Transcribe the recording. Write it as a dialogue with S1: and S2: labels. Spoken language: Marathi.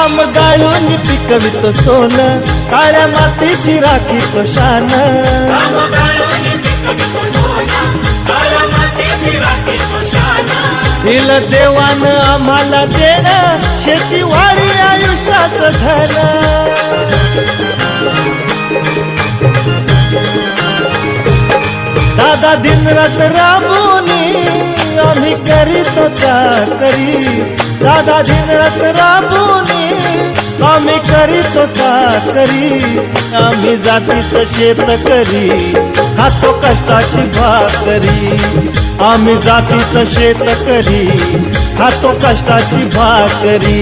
S1: घाम गाळून पिकवित सोन काळ्या मातीची राखीत शान। दिल देवान आम्हाला देण शेती वाढी आयुष्यात धन। दादा दिनरात राबूनी आम्ही करीतो चाकरी। दादा दिनरात राबूनी आम्ही करीतो चाकरी आम्ही जातीच शेत करी खातो कष्टाची भाकरी. आम्ही जातीच शेत करी खातो कष्टाची भाकरी.